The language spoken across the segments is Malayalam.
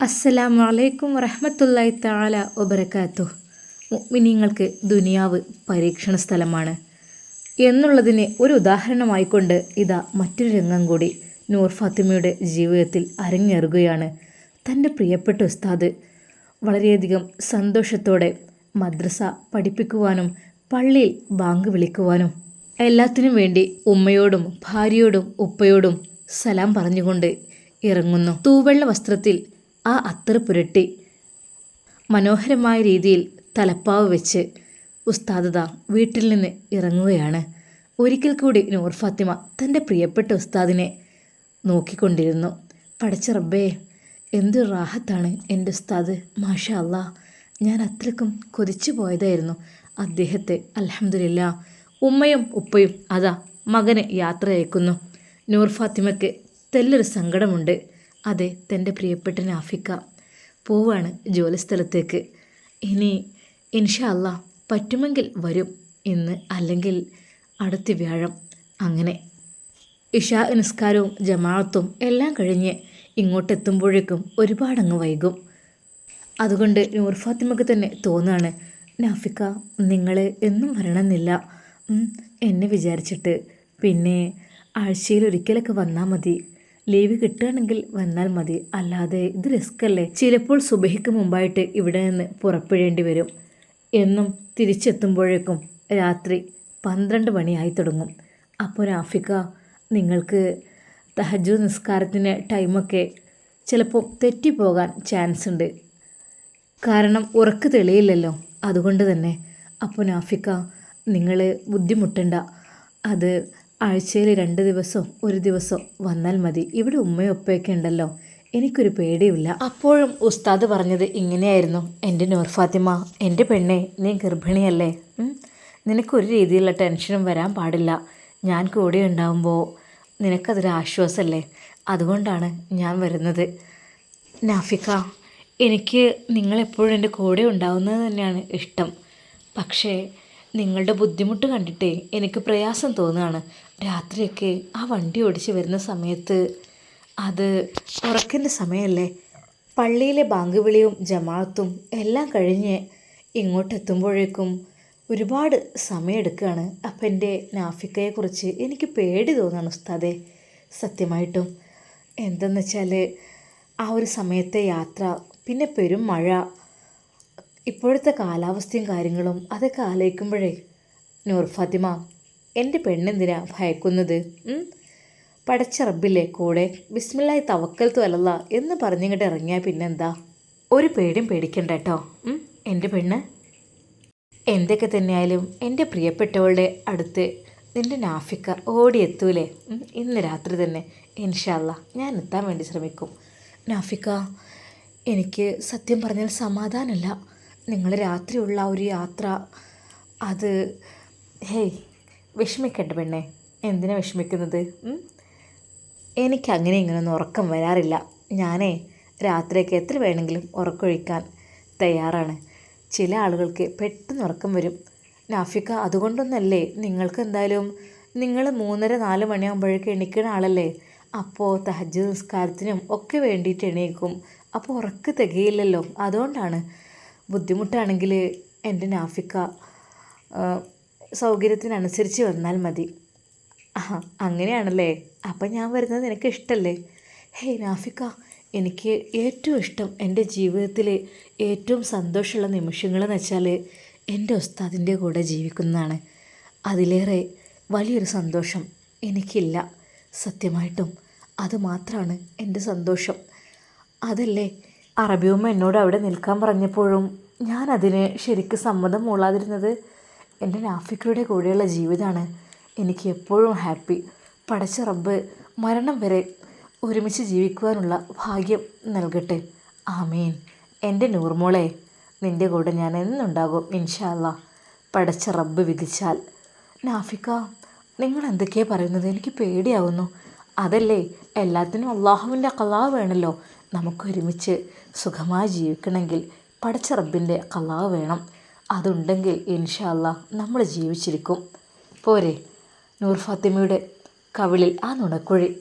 അസ്സലാമു അലൈക്കും വറഹമത്തല്ലായി താല വബറകാതുഹു മുഅ്മിനീങ്ങൾക്ക് ദുനിയാവ് പരീക്ഷണ സ്ഥലമാണ്. എന്നുള്ളതിന് ഒരു ഉദാഹരണമായിക്കൊണ്ട് ഇതാ മറ്റൊരു രംഗം കൂടി നൂർ ഫാത്തിമയുടെ ജീവിതത്തിൽ അരങ്ങേറുകയാണ്. തന്റെ പ്രിയപ്പെട്ട ഉസ്താദ് വളരെയധികം സന്തോഷത്തോടെ മദ്രസ പഠിപ്പിക്കുവാനും പള്ളിയിൽ ബാങ്ക് വിളിക്കുവാനും എല്ലാത്തിനും വേണ്ടി ഉമ്മയോടും ഭാര്യയോടും ഉപ്പയോടും സലാം പറഞ്ഞുകൊണ്ട് ഇറങ്ങുന്നു. തൂവെള്ള വസ്ത്രത്തിൽ ആ അത്തർ പുരട്ടി. മനോഹരമായ രീതിയിൽ തലപ്പാവ് വെച്ച് ഉസ്താദത വീട്ടിൽ നിന്ന് ഇറങ്ങുകയാണ്. ഒരിക്കൽ കൂടി നൂർ ഫാത്തിമ തന്റെ പ്രിയപ്പെട്ട ഉസ്താദിനെ നോക്കിക്കൊണ്ടിരുന്നു. പടച്ച റബ്ബേ എന്ത് റാഹത്താണ് എന്റെ ഉസ്താദ്. മാഷ അല്ലാ ഞാൻ അത്രക്കും കൊതിച്ചു പോയതായിരുന്നു. അദ്ദേഹത്തെ അലഹമില്ല ഉമ്മയും ഉപ്പയും അതാ മകന് യാത്ര അയക്കുന്നു. നൂർ ഫാത്തിമയ്ക്ക് തെല്ലൊരു സങ്കടമുണ്ട്. അതെ തന്റെ പ്രിയപ്പെട്ട നാഫിക്ക. പോവാണ് ജോലിസ്ഥലത്തേക്ക്. ഇനി ഇൻഷാ അല്ലാ പറ്റുമെങ്കിൽ വരും ഇന്ന് അല്ലെങ്കിൽ അടുത്ത വ്യാഴം. അങ്ങനെ. ഇഷാ നിസ്കാരവും ജമാഅത്തും എല്ലാം കഴിഞ്ഞ് ഇങ്ങോട്ടെത്തുമ്പോഴേക്കും ഒരുപാടങ്ങ് വൈകും. അതുകൊണ്ട് നൂർ ഫാത്തിമക്ക് തന്നെ തോന്നുകയാണ് നാഫിക്ക നിങ്ങൾ എന്നും വരണമെന്നില്ല. എന്നെ വിചാരിച്ചിട്ട്. പിന്നെ ആഴ്ചയിൽ ഒരിക്കലൊക്കെ വന്നാൽ മതി. ലീവ് കിട്ടുകയാണെങ്കിൽ വന്നാൽ മതി. അല്ലാതെ ഇത് റിസ്ക് അല്ലേ? ചിലപ്പോൾ സുബഹിക്ക് മുമ്പായിട്ട് ഇവിടെ നിന്ന് പുറപ്പെടേണ്ടി വരും. എന്നും തിരിച്ചെത്തുമ്പോഴേക്കും രാത്രി പന്ത്രണ്ട് മണിയായി തുടങ്ങും. അപ്പോൾ നാഫിക്ക നിങ്ങൾക്ക് തഹജു നിസ്കാരത്തിന് ടൈമൊക്കെ ചിലപ്പോൾ തെറ്റിപ്പോകാൻ ചാൻസ് ഉണ്ട്. കാരണം ഉറക്ക് തെളിയില്ലല്ലോ. അതുകൊണ്ട് തന്നെ. അപ്പോൾ നാഫിക്ക നിങ്ങൾ ബുദ്ധിമുട്ടണ്ട. അത് ആഴ്ചയിൽ രണ്ട് ദിവസം ഒരു ദിവസം വന്നാൽ മതി. ഇവിടെ ഉമ്മയും ഉപ്പയൊക്കെ ഉണ്ടല്ലോ. എനിക്കൊരു പേടിയുമില്ല. അപ്പോഴും ഉസ്താദ് പറഞ്ഞത് ഇങ്ങനെയായിരുന്നു. എന്റെ നൂർ ഫാത്തിമ എന്റെ പെണ്ണെ നീ ഗർഭിണിയല്ലേ? നിനക്കൊരു രീതിയിലുള്ള ടെൻഷനും വരാൻ പാടില്ല. ഞാൻ കൂടെ ഉണ്ടാവുമ്പോൾ നിനക്കതൊരു ആശ്വാസമല്ലേ അതുകൊണ്ടാണ് ഞാൻ വരുന്നത്. നാഫിക്ക എനിക്ക് നിങ്ങളെപ്പോഴും എന്റെ കൂടെ ഉണ്ടാവുന്നത് തന്നെയാണ് ഇഷ്ടം. പക്ഷേ നിങ്ങളുടെ ബുദ്ധിമുട്ട് കണ്ടിട്ടേ എനിക്ക് പ്രയാസം തോന്നുകയാണ്. രാത്രിയൊക്കെ ആ വണ്ടി ഓടിച്ച് വരുന്ന സമയത്ത് അത് ഉറക്കിന്റെ സമയമല്ലേ? പള്ളിയിലെ ബാങ്ക് വിളിയും ജമാഅത്തും എല്ലാം കഴിഞ്ഞ് ഇങ്ങോട്ടെത്തുമ്പോഴേക്കും ഒരുപാട് സമയമെടുക്കുകയാണ്. അപ്പം എന്റെ നാഫിക്കയെക്കുറിച്ച് എനിക്ക് പേടി തോന്നുകയാണ് ഉസ്താദെ. സത്യമായിട്ടും എന്തെന്ന് വെച്ചാൽ ആ ഒരു സമയത്തെ യാത്ര പിന്നെ പെരും മഴ ഇപ്പോഴത്തെ കാലാവസ്ഥയും കാര്യങ്ങളും അതൊക്കെ ആലോചിക്കുമ്പോഴേ നൂർ ഫാത്തിമ എന്റെ പെണ്ണെന്തിനാ ഭയക്കുന്നത്? പടച്ച റബ്ബില്ലേ കൂടെ ബിസ്മില്ലായി തവക്കൽ തൊലല്ല എന്ന് പറഞ്ഞിങ്ങോട്ട് ഇറങ്ങിയാൽ പിന്നെന്താ? ഒരു പേടിയും പേടിക്കണ്ട കേട്ടോ? എന്റെ പെണ്ണ്? എന്തൊക്കെ തന്നെയായാലും എന്റെ പ്രിയപ്പെട്ടവളുടെ അടുത്ത് നിന്റെ നാഫിക്ക ഓടിയെത്തൂലേ? ഇന്ന് രാത്രി തന്നെ. ഇൻഷാല്ല ഞാൻ എത്താൻ വേണ്ടി ശ്രമിക്കും. നാഫിക്ക എനിക്ക് സത്യം പറഞ്ഞാൽ സമാധാനമല്ല നിങ്ങൾ രാത്രിയുള്ള ഒരു യാത്ര അത് ഹേയ് വിഷമിക്കണ്ട പെണ്ണേ. എന്തിനാ വിഷമിക്കുന്നത്? എനിക്ക് അങ്ങനെ ഇങ്ങനെയൊന്നും ഉറക്കം വരാറില്ല. ഞാനേ രാത്രിയൊക്കെ എത്ര വേണമെങ്കിലും ഉറക്കമൊഴിക്കാൻ തയ്യാറാണ്. ചില ആളുകൾക്ക് പെട്ടെന്ന് ഉറക്കം വരും. നാഫിക്ക അതുകൊണ്ടൊന്നല്ലേ നിങ്ങൾക്ക് എന്തായാലും? നിങ്ങൾ മൂന്നര നാല് മണിയാകുമ്പോഴേക്ക് എണീക്കുന്ന ആളല്ലേ? അപ്പോൾ തഹജ് നിസ്കാരത്തിനും ഒക്കെ വേണ്ടിയിട്ട് എണീക്കും. അപ്പോൾ ഉറക്ക് തികയില്ലല്ലോ. അതുകൊണ്ടാണ് ബുദ്ധിമുട്ടാണെങ്കിൽ എന്റെ നാഫിക്ക സൗകര്യത്തിനനുസരിച്ച് വന്നാൽ മതി. ആ അങ്ങനെയാണല്ലേ? അപ്പം ഞാൻ വരുന്നത് നിനക്ക് ഇഷ്ടമല്ലേ ഹേ നാഫിക്ക എനിക്ക് ഏറ്റവും ഇഷ്ടം എന്റെ ജീവിതത്തിലെ ഏറ്റവും സന്തോഷമുള്ള നിമിഷങ്ങളെന്ന് വെച്ചാൽ എന്റെ ഉസ്താദിന്റെ കൂടെ ജീവിക്കുന്നതാണ്. അതിലേറെ വലിയൊരു സന്തോഷം എനിക്കില്ല. സത്യമായിട്ടും അതുമാത്രമാണ് എന്റെ സന്തോഷം. അതല്ലേ? അറബിയമ്മ എന്നോട് അവിടെ നിൽക്കാൻ പറഞ്ഞപ്പോഴും ഞാനതിന് ശരിക്ക് സമ്മതം മൂളാതിരുന്നത്? എന്റെ നാഫിക്കയുടെ കൂടെയുള്ള ജീവിതമാണ് എനിക്ക് എപ്പോഴും ഹാപ്പി. പടച്ച റബ്ബ് മരണം വരെ ഒരുമിച്ച് ജീവിക്കുവാനുള്ള ഭാഗ്യം നൽകട്ടെ. ആമീൻ. എന്റെ നൂർമോളെ നിന്റെ കൂടെ ഞാൻ എന്നുണ്ടാകും ഇൻഷാല്ല പടച്ച റബ്ബ് വിധിച്ചാൽ. നാഫിക്ക നിങ്ങൾ എന്തൊക്കെയാണ് പറയുന്നത്? എനിക്ക് പേടിയാവുന്നു. അതല്ലേ എല്ലാത്തിനും അള്ളാഹുവിന്റെ കലാ വേണമല്ലോ നമുക്കൊരുമിച്ച് സുഖമായി ജീവിക്കണമെങ്കിൽ പടച്ച റബ്ബിന്റെ കലാ വേണം. അതുണ്ടെങ്കിൽ ഇൻഷാല്ല നമ്മൾ ജീവിച്ചിരിക്കും. പോരെ. നൂർ ഫാത്തിമയുടെ കവിളിൽ ആ നുണക്കുഴി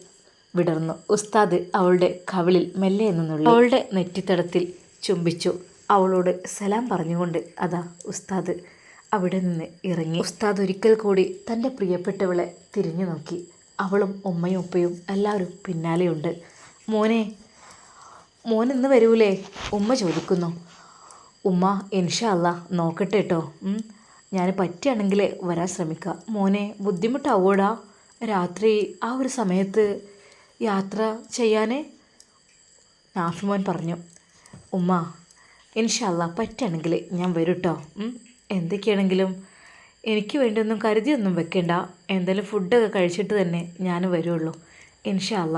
വിടർന്നു. ഉസ്താദ് അവളുടെ കവിളിൽ മെല്ലെ എന്നുള്ളു അവളുടെ നെറ്റിത്തടത്തിൽ ചുംബിച്ചു. അവളോട് സലാം പറഞ്ഞുകൊണ്ട് അതാ ഉസ്താദ് അവിടെ നിന്ന് ഇറങ്ങി. ഉസ്താദ് ഒരിക്കൽ കൂടി തന്റെ പ്രിയപ്പെട്ടവളെ തിരിഞ്ഞു നോക്കി. അവളും ഉമ്മയും ഉപ്പയും എല്ലാവരും പിന്നാലെയുണ്ട്. മോനെ മോൻ ഇന്ന് വരൂലേ? ഉമ്മ ചോദിക്കുന്നു. ഉമ്മ ഇൻഷാ അല്ല നോക്കട്ടെ കേട്ടോ ഞാൻ പറ്റുകയാണെങ്കിൽ വരാൻ ശ്രമിക്കുക മോനെ ബുദ്ധിമുട്ടാവോടാ? രാത്രി ആ ഒരു സമയത്ത് യാത്ര ചെയ്യാൻ നാഫിമോൻ പറഞ്ഞു ഉമ്മ ഇൻഷല്ല പറ്റുകയാണെങ്കിൽ ഞാൻ വരും കേട്ടോ എന്തൊക്കെയാണെങ്കിലും എനിക്ക് വേണ്ടിയൊന്നും കരുതിയൊന്നും വെക്കേണ്ട. എന്തായാലും ഫുഡൊക്കെ കഴിച്ചിട്ട് തന്നെ ഞാൻ വരുള്ളൂ. ഇൻഷല്ല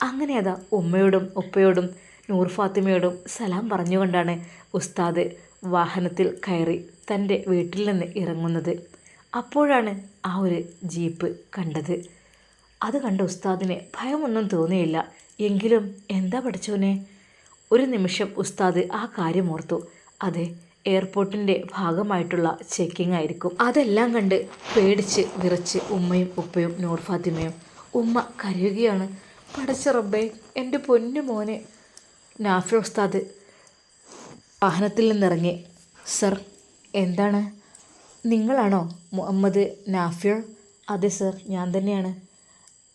അങ്ങനെ അതാ ഉമ്മയോടും ഉപ്പയോടും നൂർ ഫാത്തിമയോടും സലാം പറഞ്ഞുകൊണ്ടാണ് ഉസ്താദ് വാഹനത്തിൽ കയറി തന്റെ വീട്ടിൽ നിന്ന് ഇറങ്ങുന്നത്. അപ്പോഴാണ് ആ ഒരു ജീപ്പ് കണ്ടത്. അത് കണ്ട ഉസ്താദിന് ഭയമൊന്നും തോന്നിയില്ല. എങ്കിലും എന്താ പഠിച്ചോനെ? ഒരു നിമിഷം ഉസ്താദ് ആ കാര്യം ഓർത്തു. അതെ എയർപോർട്ടിന്റെ ഭാഗമായിട്ടുള്ള ചെക്കിംഗ് ആയിരിക്കും. അതെല്ലാം കണ്ട് പേടിച്ച് വിറച്ച് ഉമ്മയും ഉപ്പയും നൂർ ഫാത്തിമയും. ഉമ്മ കരയുകയാണ്. പടച്ച റബ്ബേ എന്റെ പൊന്നു മോനെ നാഫി ഉസ്താദ് വാഹനത്തിൽ നിന്നിറങ്ങി. സർ എന്താണ്? നിങ്ങളാണോ മുഹമ്മദ് നാഫിയർ അതെ സർ ഞാൻ തന്നെയാണ്.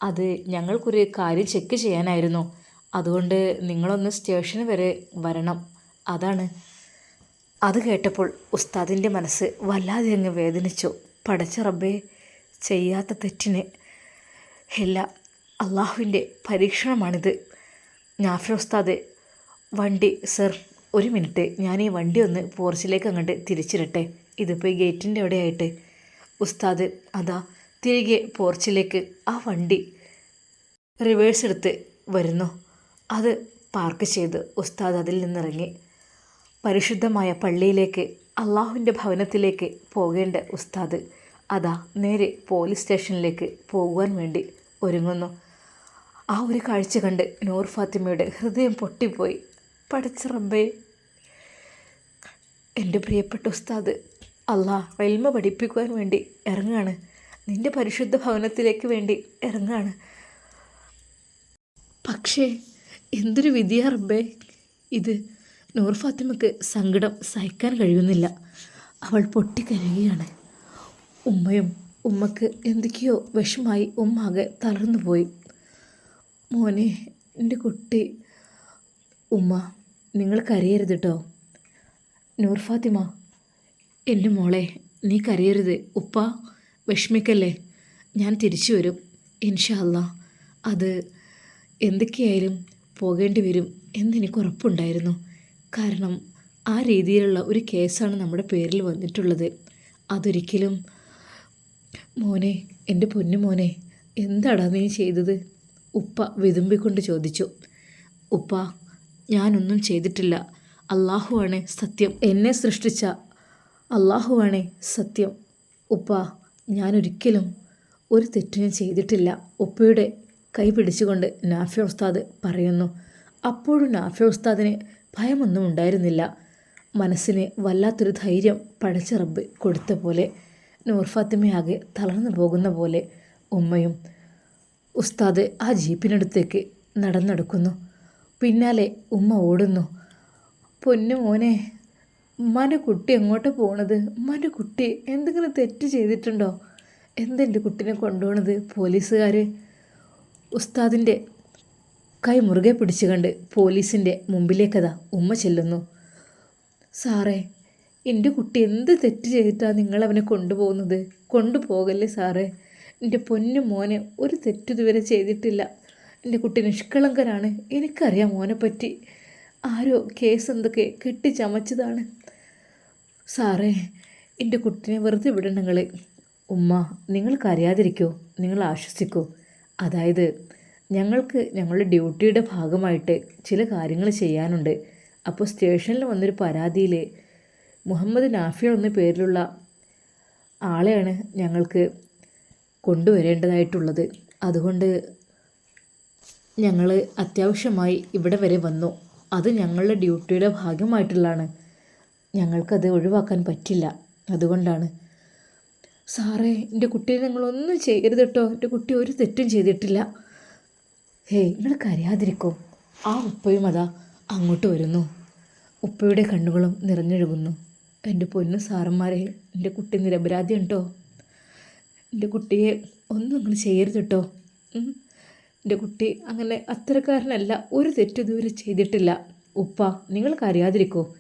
അത് ഞങ്ങൾക്കൊരു കാര്യം ചെക്ക് ചെയ്യാനായിരുന്നു. അതുകൊണ്ട് നിങ്ങളൊന്ന് സ്റ്റേഷന് വരെ വരണം. അതാണ്. അത് കേട്ടപ്പോൾ ഉസ്താദിന്റെ മനസ്സ് വല്ലാതെ അങ്ങ് വേദനിച്ചു. പടച്ച റബ്ബേ ചെയ്യാത്ത തെറ്റിന് എല്ലാ അള്ളാഹുവിന്റെ പരീക്ഷണമാണിത്. നാഫിർ ഉസ്താദ് വണ്ടി സർ ഒരു മിനിറ്റ്. ഞാൻ ഈ വണ്ടി ഒന്ന് പോർച്ചിലേക്ക് അങ്ങോട്ട് തിരിച്ചിരട്ടെ ഇതിപ്പോൾ ഈ ഗേറ്റിന്റെ അവിടെ ആയിട്ട് ഉസ്താദ് അതാ തിരികെ പോർച്ചിലേക്ക് ആ വണ്ടി റിവേഴ്സ് എടുത്ത് വരുന്നു. അത് പാർക്ക് ചെയ്ത് ഉസ്താദ് അതിൽ നിന്നിറങ്ങി. പരിശുദ്ധമായ പള്ളിയിലേക്ക് അള്ളാഹുവിന്റെ ഭവനത്തിലേക്ക് പോകേണ്ട ഉസ്താദ് അതാ നേരെ പോലീസ് സ്റ്റേഷനിലേക്ക് പോകുവാൻ വേണ്ടി ഒരുങ്ങുന്നു. ആ ഒരു കാഴ്ച കണ്ട് നൂർ ഫാത്തിമയുടെ ഹൃദയം പൊട്ടിപ്പോയി. പഠിച്ച റബ്ബേ എന്റെ പ്രിയപ്പെട്ട ഉസ്താദ് അള്ളാ വെൽമ പഠിപ്പിക്കുവാൻ വേണ്ടി ഇറങ്ങാണ്. നിന്റെ പരിശുദ്ധ ഭവനത്തിലേക്ക് വേണ്ടി ഇറങ്ങാണ്. പക്ഷേ എന്തൊരു വിധിയാ റബ്ബേ. ഇത് നൂർ ഫാത്തിമക്ക് സങ്കടം സഹിക്കാൻ കഴിയുന്നില്ല. അവൾ പൊട്ടിക്കരയുകയാണ്. ഉമ്മയും ഉമ്മക്ക് എന്തൊക്കെയോ വിഷമായി ഉമ്മാകെ തളർന്നു പോയി മോനെ എന്റെ കുട്ടി ഉമ്മ നിങ്ങൾ കരയരുത് കേട്ടോ നൂർ ഫാത്തിമ എന്റെ മോളെ നീ കരയരുത്. ഉപ്പ വിഷമിക്കല്ലേ? ഞാൻ തിരിച്ചു വരും ഇൻഷാ അല്ലാ അത് എന്തൊക്കെയായാലും പോകേണ്ടി വരും എന്നെനിക്ക് ഉറപ്പുണ്ടായിരുന്നു. കാരണം ആ രീതിയിലുള്ള ഒരു കേസാണ് നമ്മുടെ പേരിൽ വന്നിട്ടുള്ളത്. അതൊരിക്കലും മോനെ എന്റെ പൊന്നു മോനെ എന്താടാ നീ ചെയ്തത്? ഉപ്പ വിതുമ്പിക്കൊണ്ട് ചോദിച്ചു. ഉപ്പ ഞാനൊന്നും ചെയ്തിട്ടില്ല. അള്ളാഹുവാണ് സത്യം. എന്നെ സൃഷ്ടിച്ച അള്ളാഹുവാണ് സത്യം. ഉപ്പ ഞാനൊരിക്കലും ഒരു തെറ്റിനും ചെയ്തിട്ടില്ല. ഉപ്പയുടെ കൈ പിടിച്ചുകൊണ്ട് നാഫി ഉസ്താദ് പറയുന്നു അപ്പോഴും നാഫി ഉസ്താദിന് ഭയമൊന്നും ഉണ്ടായിരുന്നില്ല. മനസ്സിന് വല്ലാത്തൊരു ധൈര്യം പടച്ച റബ്ബ് കൊടുത്ത പോലെ നൂർ ഫാത്തിമയാകെ തളർന്നു പോകുന്ന പോലെ ഉമ്മയും ഉസ്താദ് ആ ജീപ്പിനടുത്തേക്ക് നടന്നെടുക്കുന്നു. പിന്നാലെ ഉമ്മ ഓടുന്നു. പൊന്നു മോനെ ഉമ്മാന്റെ കുട്ടി എങ്ങോട്ട് പോണത്? ഉമ്മാന്റെ കുട്ടി എന്തെങ്കിലും തെറ്റ് ചെയ്തിട്ടുണ്ടോ? എന്തെന്റെ കുട്ടിനെ കൊണ്ടുപോണത് പോലീസുകാർ ഉസ്താദിന്റെ കൈ മുറുകെ പിടിച്ചുകൊണ്ട് പോലീസിന്റെ മുമ്പിലേക്കതാ ഉമ്മ ചെല്ലുന്നു. സാറേ എന്റെ കുട്ടി എന്ത് തെറ്റ് ചെയ്തിട്ടാണ് നിങ്ങളവനെ കൊണ്ടുപോകുന്നത്? കൊണ്ടുപോകല്ലേ സാറേ? എന്റെ പൊന്നു മോനെ ഒരു തെറ്റിതുവരെ ചെയ്തിട്ടില്ല. എന്റെ കുട്ടി നിഷ്കളങ്കനാണ്. എനിക്കറിയാം മോനെപ്പറ്റി. ആരോ കേസ് എന്തൊക്കെ കെട്ടിച്ചമച്ചതാണ്. സാറേ എന്റെ കുട്ടിനെ വെറുതെ വിടണം നിങ്ങൾ ഉമ്മ നിങ്ങൾക്ക് അറിയാതിരിക്കോ? നിങ്ങൾ ആശ്വസിക്കോ. അതായത് ഞങ്ങൾക്ക് ഞങ്ങളുടെ ഡ്യൂട്ടിയുടെ ഭാഗമായിട്ട് ചില കാര്യങ്ങൾ ചെയ്യാനുണ്ട്. അപ്പോൾ സ്റ്റേഷനിൽ വന്നൊരു പരാതിയിൽ മുഹമ്മദ് നാഫിയ എന്ന പേരിലുള്ള ആളെയാണ് ഞങ്ങൾക്ക് കൊണ്ടുവരേണ്ടതായിട്ടുള്ളത്. അതുകൊണ്ട് ഞങ്ങൾ അത്യാവശ്യമായി ഇവിടെ വരെ വന്നു. അത് ഞങ്ങളുടെ ഡ്യൂട്ടിയുടെ ഭാഗമായിട്ടുള്ളതാണ്. ഞങ്ങൾക്കത് ഒഴിവാക്കാൻ പറ്റില്ല. അതുകൊണ്ടാണ്. സാറേ എന്റെ കുട്ടിയെ നിങ്ങളൊന്നും ചെയ്യരുത് കേട്ടോ എന്റെ കുട്ടി ഒരു തെറ്റും ചെയ്തിട്ടില്ല. ഹേയ് നിങ്ങൾ കരയാതിരിക്കോ. ആ ഉപ്പയും അതാ അങ്ങോട്ട് വരുന്നു. ഉപ്പയുടെ കണ്ണുകളും നിറഞ്ഞൊഴുകുന്നു. എന്റെ പൊന്നു സാറന്മാരെ എന്റെ കുട്ടി നിരപരാധി കേട്ടോ എന്റെ കുട്ടിയെ ഒന്നും നിങ്ങൾ ചെയ്യരുത് കേട്ടോ. എന്റെ കുട്ടി അങ്ങനെ അത്തരക്കാരനല്ല ഒരു തെറ്റ് ചെയ്തിട്ടില്ല. ഉപ്പ നിങ്ങൾക്ക് അറിയാതിരിക്കോ?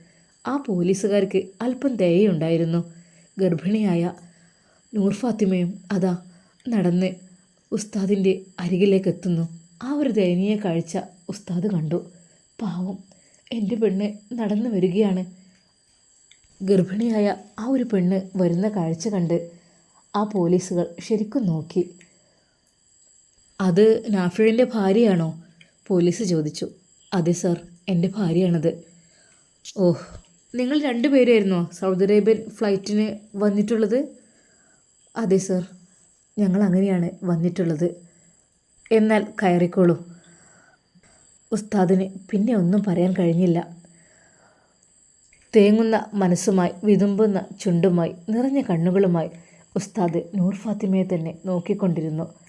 ആ പോലീസുകാർക്ക് അല്പം ദയുണ്ടായിരുന്നു ഗർഭിണിയായ നൂർ ഫാത്തിമയും അതാ നടന്ന് ഉസ്താദിന്റെ അരികിലേക്ക് എത്തുന്നു. ആ ഒരു ദയനീയ കാഴ്ച ഉസ്താദ് കണ്ടു. പാവം എന്റെ പെണ്ണ് നടന്നു വരികയാണ്. ഗർഭിണിയായ ആ ഒരു പെണ്ണ് വരുന്ന കാഴ്ച കണ്ട് ആ പോലീസുകൾ ശരിക്കും നോക്കി. അത് നാഫിഴിന്റെ ഭാര്യയാണോ? പോലീസ് ചോദിച്ചു. അതെ സർ എന്റെ ഭാര്യയാണത്. ഓഹ് നിങ്ങൾ രണ്ടുപേരായിരുന്നോ സൗദി അറേബ്യൻ ഫ്ലൈറ്റിന് വന്നിട്ടുള്ളത്? അതെ സർ ഞങ്ങൾ അങ്ങനെയാണ് വന്നിട്ടുള്ളത്. എന്നാൽ കയറിക്കോളൂ. ഉസ്താദിന് പിന്നെ ഒന്നും പറയാൻ കഴിഞ്ഞില്ല. തേങ്ങുന്ന മനസ്സുമായി വിതുമ്പുന്ന ചുണ്ടുമായി നിറഞ്ഞ കണ്ണുകളുമായി ഉസ്താദ് നൂർ ഫാത്തിമയെ തന്നെ നോക്കിക്കൊണ്ടിരുന്നു.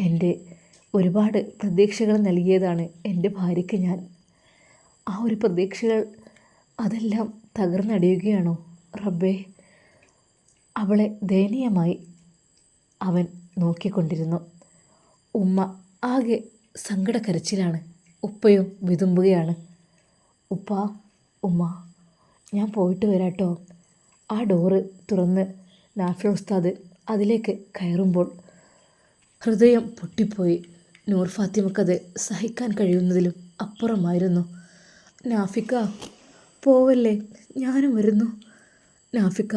എന്റെ ഒരുപാട് പ്രതീക്ഷകൾ നൽകിയതാണ് എന്റെ ഭാര്യയ്ക്ക് ഞാൻ. ആ ഒരു പ്രതീക്ഷകൾ അതെല്ലാം തകർന്നടിയുകയാണോ? റബ്ബേ അവളെ ദയനീയമായി അവൻ നോക്കിക്കൊണ്ടിരുന്നു. ഉമ്മ ആകെ സങ്കടക്കരച്ചിലാണ്. ഉപ്പയും വിതുമ്പുകയാണ്. ഉപ്പ ഉമ്മ ഞാൻ പോയിട്ട് വരാട്ടോ. ആ ഡോറ് തുറന്ന് നാഫി ഉസ്താദ് അതിലേക്ക് കയറുമ്പോൾ ഹൃദയം പൊട്ടിപ്പോയി. നൂർ ഫാത്തിമക്കത് സഹിക്കാൻ കഴിയുന്നതിലും അപ്പുറമായിരുന്നു. നാഫിക്ക പോവല്ലേ? ഞാനും വരുന്നു. നാഫിക്ക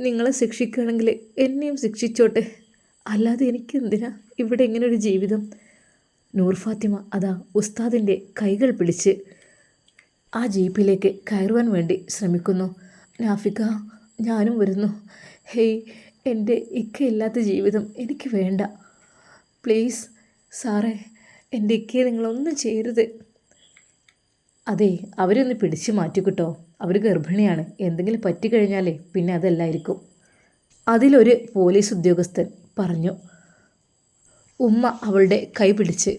നിങ്ങളെ ശിക്ഷിക്കുകയാണെങ്കിൽ എന്നെയും ശിക്ഷിച്ചോട്ടെ. അല്ലാതെ എനിക്ക് എന്തിനാ ഇവിടെ ഇങ്ങനെ ഒരു ജീവിതം? നൂർ ഫാത്തിമ അതാ ഉസ്താദിന്റെ കൈകൾ പിടിച്ച് ആ ജീപ്പിലേക്ക് കയറുവാൻ വേണ്ടി ശ്രമിക്കുന്നു. നാഫിക ഞാനും വരുന്നു. ഹേയ് എന്റെ ഇക്കയില്ലാത്ത ജീവിതം എനിക്ക് വേണ്ട. പ്ലീസ് സാറേ എന്റെ ഇക്കയെ നിങ്ങളൊന്നും ചെയ്യരുത്. അതെ അവരൊന്ന് പിടിച്ചു മാറ്റി കിട്ടോ അവർ ഗർഭിണിയാണ്. എന്തെങ്കിലും പറ്റിക്കഴിഞ്ഞാലേ പിന്നെ അതല്ലായിരിക്കും. അതിലൊരു പോലീസ് ഉദ്യോഗസ്ഥൻ പറഞ്ഞു. ഉമ്മ അവളുടെ കൈ പിടിച്ച്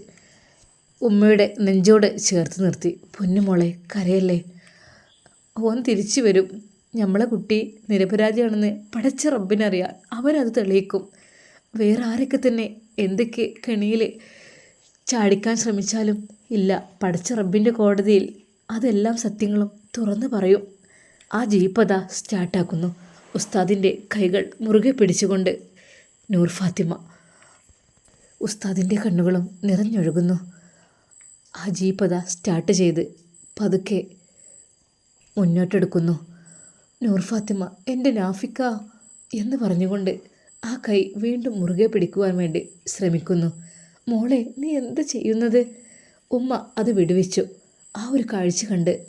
ഉമ്മയുടെ നെഞ്ചോട് ചേർത്ത് നിർത്തി. പൊന്നുമോളെ കരയല്ലേ? ഓൻ തിരിച്ചു വരും. നമ്മളെ കുട്ടി നിരപരാധിയാണെന്ന് പടച്ച റബ്ബിനറിയാം അവനത് തെളിയിക്കും. വേറെ ആരൊക്കെ തന്നെ എന്തൊക്കെ കെണിയിൽ ചാടിക്കാൻ ശ്രമിച്ചാലും ഇല്ല പടച്ച റബ്ബിന്റെ കോടതിയിൽ അതെല്ലാം സത്യങ്ങളും തുറന്നു പറയും. ആ ജീപ്പത സ്റ്റാർട്ടാക്കുന്നു. ഉസ്താദിന്റെ കൈകൾ മുറുകെ പിടിച്ചുകൊണ്ട് നൂർ ഫാത്തിമ ഉസ്താദിന്റെ കണ്ണുകളും നിറഞ്ഞൊഴുകുന്നു. ആ ജീപ്പത സ്റ്റാർട്ട് ചെയ്ത് പതുക്കെ മുന്നോട്ടെടുക്കുന്നു. നൂർ ഫാത്തിമ എന്റെ നാഫിക്ക എന്ന് പറഞ്ഞുകൊണ്ട് ആ കൈ വീണ്ടും മുറുകെ പിടിക്കുവാൻ വേണ്ടി ശ്രമിക്കുന്നു. മോളെ നീ എന്ത് ചെയ്യുന്നത്? ഉമ്മ അത് വിടുവിച്ചു. ആ ഒരു കാഴ്ച കണ്ട്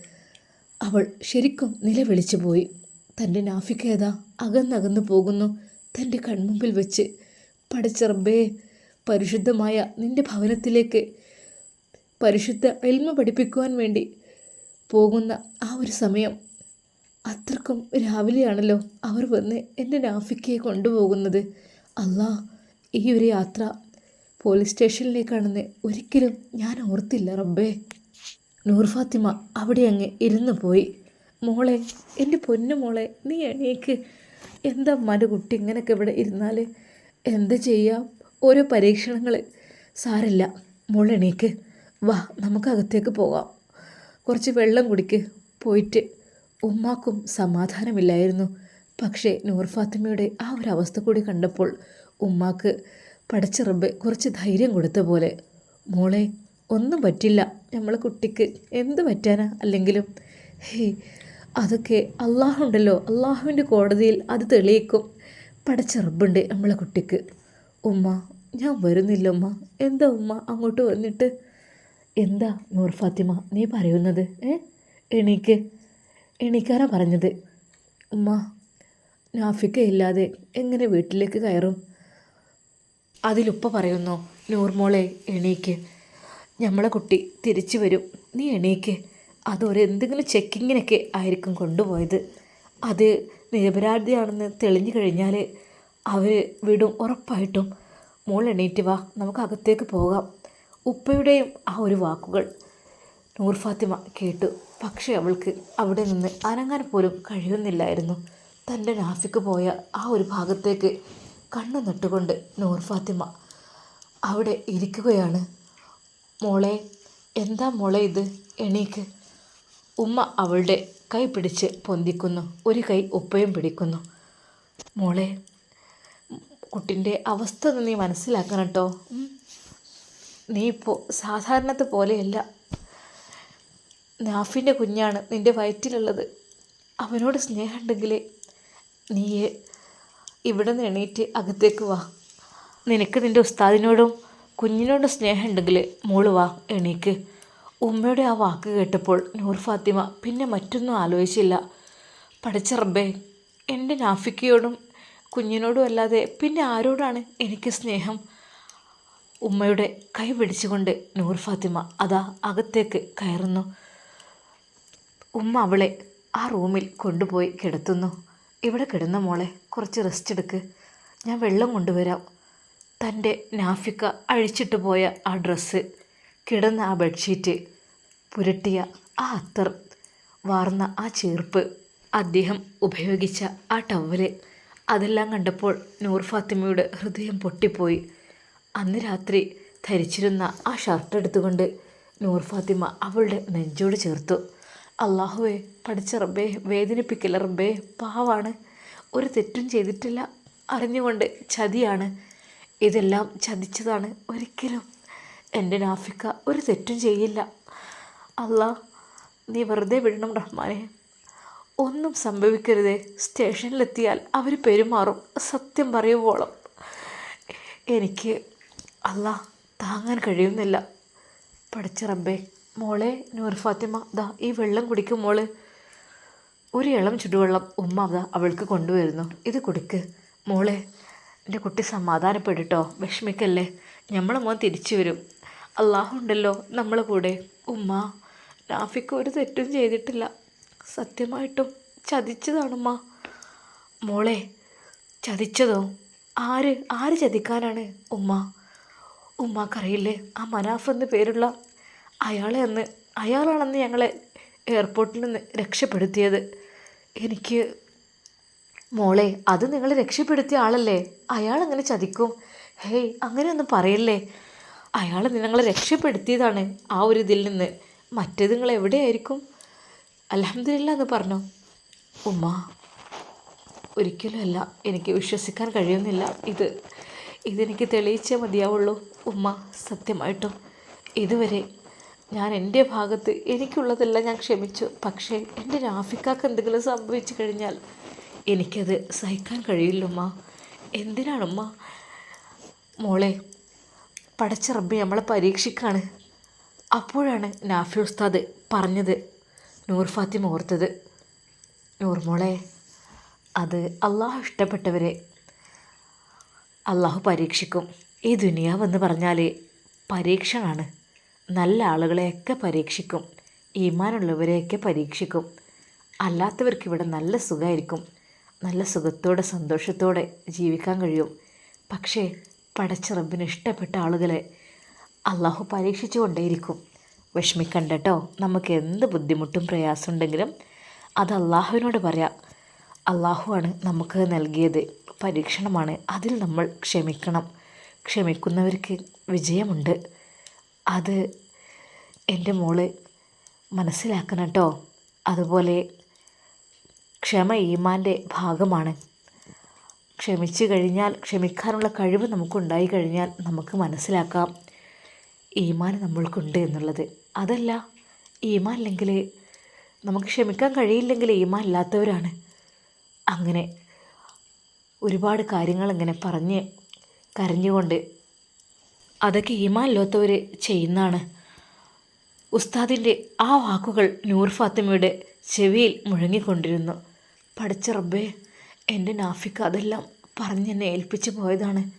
അവൾ ശരിക്കും നിലവിളിച്ചു പോയി. തന്റെ നാഫിക്ക ഏതാ? അകന്നകന്നു പോകുന്നു. തന്റെ കൺമുമ്പിൽ വെച്ച് പടച്ചിറബേ പരിശുദ്ധമായ നിന്റെ ഭവനത്തിലേക്ക് പരിശുദ്ധ എൽമ പഠിപ്പിക്കുവാൻ വേണ്ടി പോകുന്ന ആ ഒരു സമയം അത്രക്കും രാവിലെയാണല്ലോ അവർ വന്ന് എന്റെ നാഫിക്കയെ കൊണ്ടുപോകുന്നത്. അല്ലാ ഈ ഒരു യാത്ര പോലീസ് സ്റ്റേഷനിലേക്കാണെന്ന് ഒരിക്കലും ഞാൻ ഓർത്തില്ല റബ്ബേ. നൂർ ഫാത്തിമ അവിടെ അങ്ങ് ഇരുന്നു പോയി. മോളെ എന്റെ പൊന്നു മോളെ നീ എണീക്ക്. എന്താ അമ്മാന്റെ കുട്ടി ഇങ്ങനെയൊക്കെ ഇവിടെ ഇരുന്നാൽ എന്താ ചെയ്യാം? ഓരോ പരീക്ഷണങ്ങൾ സാരല്ല മോൾ എണീക്ക്. വാ നമുക്ക് അകത്തേക്ക് പോകാം. കുറച്ച് വെള്ളം കുടിക്ക്. പോയിട്ട് ഉമ്മാക്കും സമാധാനമില്ലായിരുന്നു. പക്ഷേ നൂർ ഫാത്തിമയുടെ ആ ഒരു അവസ്ഥ കൂടി കണ്ടപ്പോൾ ഉമ്മാക്ക് പടച്ച കുറച്ച് ധൈര്യം കൊടുത്ത പോലെ. മോളെ ഒന്നും പറ്റില്ല. നമ്മളെ കുട്ടിക്ക് എന്ത് പറ്റാനാ? അല്ലെങ്കിലും ഹേ അതൊക്കെ അള്ളാഹുണ്ടല്ലോ. അള്ളാഹുവിന്റെ കോടതിയിൽ അത് തെളിയിക്കും. പടച്ച റബ്ബുണ്ട് നമ്മളെ കുട്ടിക്ക്. ഉമ്മ ഞാൻ വരുന്നില്ല ഉമ്മ. എന്താ ഉമ്മ അങ്ങോട്ട് വന്നിട്ട്? എന്താ നൂർ ഫാത്തിമ നീ പറയുന്നത് ഏ? എണീക്ക്. എണീക്കാനാ പറഞ്ഞത്. ഉമ്മ നാഫിക്ക ഇല്ലാതെ എങ്ങനെ വീട്ടിലേക്ക് കയറും? അതിലുപ്പ പറയുന്നു നൂർമോളെ എണീക്ക്. നമ്മളെ കുട്ടി തിരിച്ചു വരും. നീ എണീക്ക്. അതൊരു എന്തെങ്കിലും ചെക്കിങ്ങിനൊക്കെ ആയിരിക്കും കൊണ്ടുപോയത്. അത് നിരപരാധിയാണെന്ന് തെളിഞ്ഞു കഴിഞ്ഞാൽ അവർ വിടും ഉറപ്പായിട്ടും. മോൾ എണീറ്റ് വാ നമുക്ക് അകത്തേക്ക് പോകാം. ഉപ്പയുടെയും ആ ഒരു വാക്കുകൾ നൂർ ഫാത്തിമ കേട്ടു. പക്ഷേ അവൾക്ക് അവിടെ നിന്ന് അനങ്ങാൻ പോലും കഴിയുന്നില്ലായിരുന്നു. തന്റെ നാഫിക്ക് പോയ ആ ഒരു ഭാഗത്തേക്ക് കണ്ണു നട്ടുകൊണ്ട് നൂർ ഫാത്തിമ അവിടെ ഇരിക്കുകയാണ്. മോളെ എന്താ മോളെ ഇത്? എണീക്ക്. ഉമ്മ അവളുടെ കൈ പിടിച്ച് പൊന്തിക്കുന്നു. ഒരു കൈ ഉപ്പയും പിടിക്കുന്നു. മോളെ കുട്ടിന്റെ അവസ്ഥ നീ മനസ്സിലാക്കണം കേട്ടോ നീ ഇപ്പോൾ സാധാരണത്തെ പോലെയല്ല. നാഫിന്റെ കുഞ്ഞാണ് നിന്റെ വയറ്റിലുള്ളത്. അവനോട് സ്നേഹമുണ്ടെങ്കിലേ നീ ഇവിടെ നിന്ന് എണീറ്റ് അകത്തേക്ക് വാ. നിനക്ക് നിന്റെ ഉസ്താദിനോടും കുഞ്ഞിനോടും സ്നേഹമുണ്ടെങ്കിൽ മോൾ വാ എണീക്ക്. ഉമ്മയുടെ ആ വാക്ക് കേട്ടപ്പോൾ നൂർ ഫാത്തിമ പിന്നെ മറ്റൊന്നും ആലോചിച്ചില്ല. പഠിച്ച റബ്ബേ എന്റെ നാഫിക്കയോടും കുഞ്ഞിനോടും അല്ലാതെ പിന്നെ ആരോടാണ് എനിക്ക് സ്നേഹം? ഉമ്മയുടെ കൈ പിടിച്ചുകൊണ്ട് നൂർ ഫാത്തിമ അതാ അകത്തേക്ക് കയറുന്നു. ഉമ്മ അവളെ ആ റൂമിൽ കൊണ്ടുപോയി കിടത്തുന്നു. ഇവിടെ കിടന്ന മോളെ കുറച്ച് റെസ്റ്റ് എടുക്ക്. ഞാൻ വെള്ളം കൊണ്ടുവരാം. തന്റെ നാഫിക്ക അഴിച്ചിട്ട് പോയ ആ ഡ്രസ്സ് കിടന്ന ആ ബെഡ്ഷീറ്റ് പുരട്ടിയ ആ അത്തർ വാർന്ന ആ ചേർപ്പ് അദ്ദേഹം ഉപയോഗിച്ച ആ ടവൽ അതെല്ലാം കണ്ടപ്പോൾ നൂർ ഫാത്തിമയുടെ ഹൃദയം പൊട്ടിപ്പോയി. അന്ന് രാത്രി ധരിച്ചിരുന്ന ആ ഷർട്ട് എടുത്തുകൊണ്ട് നൂർ ഫാത്തിമ അവളുടെ നെഞ്ചോട് ചേർത്തു. അള്ളാഹുവേ പഠിച്ച റബ്ബേ വേദനിപ്പിക്കില്ല റബ്ബേ പാവാണ്. ഒരു തെറ്റും ചെയ്തിട്ടില്ല. അറിഞ്ഞുകൊണ്ട് ചതിയാണ്. ഇതെല്ലാം ചതിച്ചതാണ് ഒരിക്കലും. എന്റെ നാഫിക്ക ഒരു തെറ്റും ചെയ്യില്ല. അല്ലാ നീ വെറുതെ വിടണം റഹ്മാനെ. ഒന്നും സംഭവിക്കരുതേ. സ്റ്റേഷനിലെത്തിയാൽ അവർ പെരുമാറും. സത്യം പറയുവോളം. എനിക്ക് അല്ല താങ്ങാൻ കഴിയുന്നില്ല. പഠിച്ച റബ്ബേ മോളെ നൂർ ഫാത്തിമ ദാ ഈ വെള്ളം കുടിക്കും മോൾ. ഒരു ഇളം ചുടുവെള്ളം ഉമ്മ ദാ അവൾക്ക് കൊണ്ടുവരുന്നു. ഇത് കുടിക്ക്. മോളെ എന്റെ കുട്ടി സമാധാനപ്പെടിട്ടോ? വിഷമിക്കല്ലേ? നമ്മളെ മോൻ തിരിച്ചു വരും. അള്ളാഹുണ്ടല്ലോ നമ്മളെ കൂടെ. ഉമ്മ നാഫിക്ക് ഒരു തെറ്റും ചെയ്തിട്ടില്ല. സത്യമായിട്ടും ചതിച്ചതാണുമ്മ. മോളെ ചതിച്ചതോ? ആര് ആര് ചതിക്കാനാണ് ഉമ്മ? ഉമ്മാക്കറിയില്ലേ? ആ മനാഫ് എന്ന് പേരുള്ള അയാളെ അന്ന് അയാളാണെന്ന് ഞങ്ങളെ എയർപോർട്ടിൽ നിന്ന് രക്ഷപ്പെടുത്തിയത്. എനിക്ക് മോളെ അത് നിങ്ങൾ രക്ഷപ്പെടുത്തിയ ആളല്ലേ? അയാൾ അങ്ങനെ ചതിക്കും. ഹേയ് അങ്ങനെയൊന്നും പറയല്ലേ? അയാൾ നിങ്ങളെ രക്ഷപ്പെടുത്തിയതാണ് ആ ഒരു ഇതിൽ നിന്ന്. മറ്റേത് നിങ്ങൾ എവിടെയായിരിക്കും? അലഹമില്ല എന്ന് പറഞ്ഞു? ഉമ്മ ഒരിക്കലുമല്ല എനിക്ക് വിശ്വസിക്കാൻ കഴിയുന്നില്ല. ഇത് ഇതെനിക്ക് തെളിയിച്ചേ മതിയാവുള്ളൂ. ഉമ്മ സത്യമായിട്ടും ഇതുവരെ ഞാൻ എന്റെ ഭാഗത്ത് എനിക്കുള്ളതെല്ലാം ഞാൻ ക്ഷമിച്ചു. പക്ഷേ എന്റെ രാഫിക്കാക്ക് എന്തെങ്കിലും സംഭവിച്ചു കഴിഞ്ഞാൽ എനിക്കത് സഹിക്കാൻ കഴിയില്ലുമ്മ. എന്തിനാണുമ്മ? മോളെ പടച്ച റബ്ബി നമ്മളെ പരീക്ഷിക്കാണ്. അപ്പോഴാണ് നാഫി ഉസ്താദ് പറഞ്ഞത് നൂർ ഫാത്തിമ ഓർത്തത്. നൂർ മോളെ അത് അള്ളാഹു ഇഷ്ടപ്പെട്ടവരെ അള്ളാഹു പരീക്ഷിക്കും. ഈ ദുനിയാവെന്ന് പറഞ്ഞാൽ പരീക്ഷണമാണ് നല്ല ആളുകളെയൊക്കെ പരീക്ഷിക്കും. ഈമാനുള്ളവരെയൊക്കെ പരീക്ഷിക്കും. അല്ലാത്തവർക്ക് ഇവിടെ നല്ല സുഖമായിരിക്കും നല്ല സുഖത്തോടെ സന്തോഷത്തോടെ ജീവിക്കാൻ കഴിയും. പക്ഷേ പടച്ച റബ്ബിന് ഇഷ്ടപ്പെട്ട ആളുകളെ അള്ളാഹു പരീക്ഷിച്ചു കൊണ്ടേയിരിക്കും. വിഷമിക്കണ്ട കേട്ടോ നമുക്ക് എന്ത് ബുദ്ധിമുട്ടും പ്രയാസമുണ്ടെങ്കിലും അത് അള്ളാഹുവിനോട് പറയാം. അള്ളാഹുവാണ് നമുക്ക് നൽകിയത്. പരീക്ഷണമാണ്. അതിൽ നമ്മൾ ക്ഷമിക്കണം. ക്ഷമിക്കുന്നവർക്ക് വിജയമുണ്ട്. അത് എന്റെ മോൾ മനസ്സിലാക്കണം കേട്ടോ അതുപോലെ ക്ഷമ ഈമാന്റെ ഭാഗമാണ്. ക്ഷമിച്ചു കഴിഞ്ഞാൽ ക്ഷമിക്കാനുള്ള കഴിവ് നമുക്കുണ്ടായി കഴിഞ്ഞാൽ നമുക്ക് മനസ്സിലാക്കാം ഈമാൻ നമ്മൾക്കുണ്ട് എന്നുള്ളത്. അതല്ല ഈമാൻ ഇല്ലെങ്കിൽ നമുക്ക് ക്ഷമിക്കാൻ കഴിയില്ലെങ്കിൽ ഈമാൻ ഇല്ലാത്തവരാണ്. അങ്ങനെ ഒരുപാട് കാര്യങ്ങൾ ഇങ്ങനെ പറഞ്ഞ് കരഞ്ഞുകൊണ്ട് അതൊക്കെ ഈമാനില്ലാത്തവർ ചെയ്യുന്നതാണ്. ഉസ്താദിന്റെ ആ വാക്കുകൾ നൂർ ഫാത്തിമയുടെ ചെവിയിൽ മുഴങ്ങിക്കൊണ്ടിരുന്നു. പഠിച്ച റബ്ബേ എന്റെ നാഫിക്ക് അതെല്ലാം പറഞ്ഞ് എന്നെ ഏൽപ്പിച്ചു പോയതാണ്.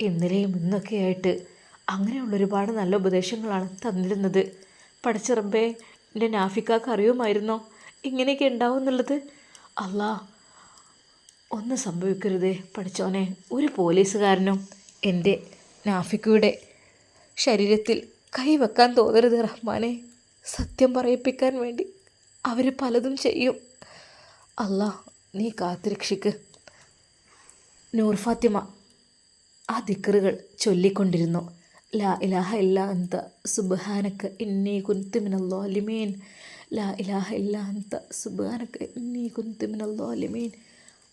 ഇന്നലെയും ഇന്നൊക്കെയായിട്ട് അങ്ങനെയുള്ള ഒരുപാട് നല്ല ഉപദേശങ്ങളാണ് തന്നിരുന്നത്. പഠിച്ച റബ്ബേ എന്റെ നാഫിക്കാക്ക് അറിയുമായിരുന്നോ? ഇങ്ങനെയൊക്കെ ഉണ്ടാവും എന്നുള്ളത്? അല്ലാ ഒന്നും സംഭവിക്കരുതേ പഠിച്ചോനെ ഒരു പോലീസുകാരനും എന്റെ നാഫിക്കയുടെ ശരീരത്തിൽ കൈവെക്കാൻ തോന്നരുത് റഹ്മാനെ. സത്യം പറയിപ്പിക്കാൻ വേണ്ടി അവർ പലതും ചെയ്യും. അല്ലാ നീ കാത്തുരക്ഷിക്ക്. നൂർ ഫാത്തിമ ആ ദിക്കറുകൾ ചൊല്ലിക്കൊണ്ടിരുന്നു. ലാ ഇലാഹ ഇല്ല അന്ത സുബ്ഹാനക്ക ഇന്നി കുന്തുമിനല്ലോലിമീൻ ലാ ഇലാഹ ഇല്ല അന്ത സുബ്ഹാനക്ക ഇന്നി കുന്തുമിനല്ലോലിമീൻ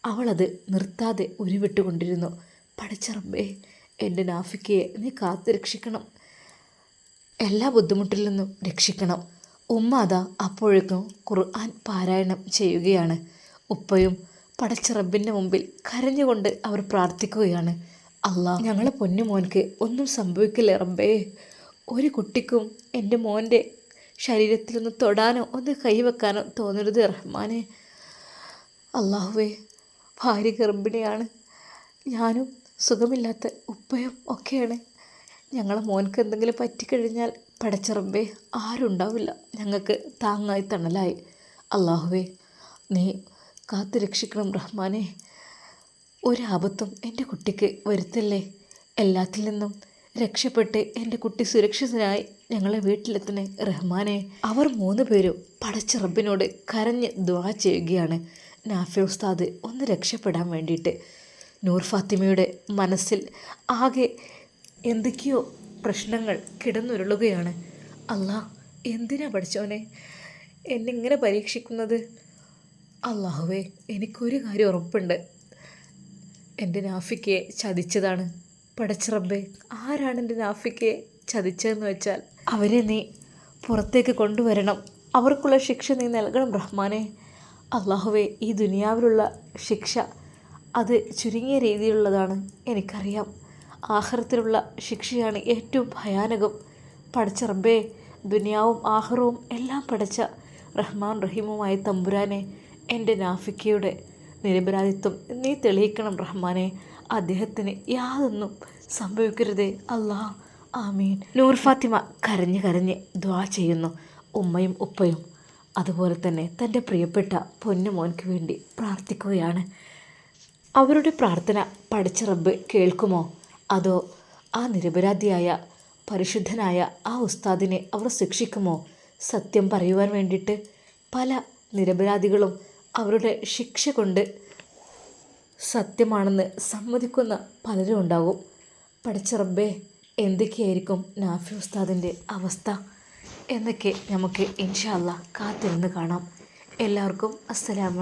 അവളത് നിർത്താതെ ഉരുവിട്ടുകൊണ്ടിരുന്നു. പടച്ചറമ്പേ എന്റെ നാഫിക്കയെ നീ കാത്തു രക്ഷിക്കണം. എല്ലാ ബുദ്ധിമുട്ടിൽ നിന്നും രക്ഷിക്കണം. ഉമ്മ അതാ അപ്പോഴേക്കും ഖുർആൻ പാരായണം ചെയ്യുകയാണ്. ഉപ്പയും പടച്ച റബ്ബിന്റെ മുമ്പിൽ കരഞ്ഞുകൊണ്ട് അവർ പ്രാർത്ഥിക്കുകയാണ്. അല്ലാ ഞങ്ങളെ പൊന്നു മോൻക്ക് ഒന്നും സംഭവിക്കില്ല റബ്ബേ? ഒരു കുട്ടിക്കും എന്റെ മോന്റെ ശരീരത്തിലൊന്ന് തൊടാനോ ഒന്ന് കൈവെക്കാനോ തോന്നരുത് റഹ്മാനെ. അള്ളാഹുവേ ഭാര്യ ഗർഭിണിയാണ്. ഞാനും സുഖമില്ലാത്ത ഉപ്പയും ഒക്കെയാണ്. ഞങ്ങളെ മോൻക്ക് എന്തെങ്കിലും പറ്റിക്കഴിഞ്ഞാൽ പടച്ചിറമ്പേ ആരുണ്ടാവില്ല ഞങ്ങൾക്ക് താങ്ങായി തണലായി. അള്ളാഹുവേ നീ കാത്തു രക്ഷിക്കണം റഹ്മാനെ. ഒരാപത്തും എന്റെ കുട്ടിക്ക് വരുത്തല്ലേ? എല്ലാത്തിൽ നിന്നും രക്ഷപ്പെട്ട് എന്റെ കുട്ടി സുരക്ഷിതനായി ഞങ്ങളെ വീട്ടിലെത്തണേ റഹ്മാനെ. അവർ മൂന്ന് പേരും പടച്ച റബ്ബിനോട് കരഞ്ഞ് ദ്വാ ചെയ്യുകയാണ്. നാഫി ഉസ്താദ് ഒന്ന് രക്ഷപ്പെടാൻ വേണ്ടിയിട്ട് നൂർ ഫാത്തിമയുടെ മനസ്സിൽ ആകെ എന്തൊക്കെയോ പ്രശ്നങ്ങൾ കിടന്നുരുളുകയാണ്. അല്ലാ എന്തിനാ പഠിച്ചവനെ? എന്നിങ്ങനെ പരീക്ഷിക്കുന്നത്? അള്ളാഹുവേ എനിക്കൊരു കാര്യം ഉറപ്പുണ്ട്. എന്റെ നാഫിക്കയെ ചതിച്ചതാണ്. പടച്ചിറബേ ആരാണ് എന്റെ നാഫിക്കയെ ചതിച്ചതെന്ന് വെച്ചാൽ? അവരെ നീ പുറത്തേക്ക് കൊണ്ടുവരണം. അവർക്കുള്ള ശിക്ഷ നീ നൽകണം റഹ്മാനെ. അള്ളാഹുവേ ഈ ദുനിയാവിലുള്ള ശിക്ഷ അത് ചുരുങ്ങിയ രീതിയിലുള്ളതാണ് എനിക്കറിയാം. ആഹ്റത്തിലുള്ള ശിക്ഷയാണ് ഏറ്റവും ഭയാനകം. പടച്ചിറബേ ദുനിയാവും ആഹ്റവും എല്ലാം പടച്ച റഹ്മാൻ റഹീമുമായ തമ്പുരാനെ എന്റെ നാഫിക്കയുടെ നിരപരാധിത്വം നീ തെളിയിക്കണം റഹ്മാനെ. അദ്ദേഹത്തിന് യാതൊന്നും സംഭവിക്കരുതേ. അല്ലാ ആമീൻ. നൂർ ഫാത്തിമ കരഞ്ഞ് കരഞ്ഞ് ദ്വാ ചെയ്യുന്നു ഉമ്മയും ഉപ്പയും. അതുപോലെ തന്നെ തന്റെ പ്രിയപ്പെട്ട പൊന്നുമോൻക്ക് വേണ്ടി പ്രാർത്ഥിക്കുകയാണ്. അവരുടെ പ്രാർത്ഥന പഠിച്ച റബ്ബ് കേൾക്കുമോ? അതോ ആ നിരപരാധിയായ പരിശുദ്ധനായ ആ ഉസ്താദിനെ അവർ ശിക്ഷിക്കുമോ? സത്യം പറയുവാൻ വേണ്ടിയിട്ട് പല നിരപരാധികളും അവരുടെ ശിക്ഷ കൊണ്ട് സത്യമാണെന്ന് സമ്മതിക്കുന്ന പലരും ഉണ്ടാകും പഠിച്ച റബ്ബെ എന്തൊക്കെയായിരിക്കും നാഫി ഉസ്താദിന്റെ അവസ്ഥ? എന്നൊക്കെ നമുക്ക് ഇൻഷാല്ല കാത്തിരുന്ന് കാണാം. എല്ലാവർക്കും അസ്സലാമു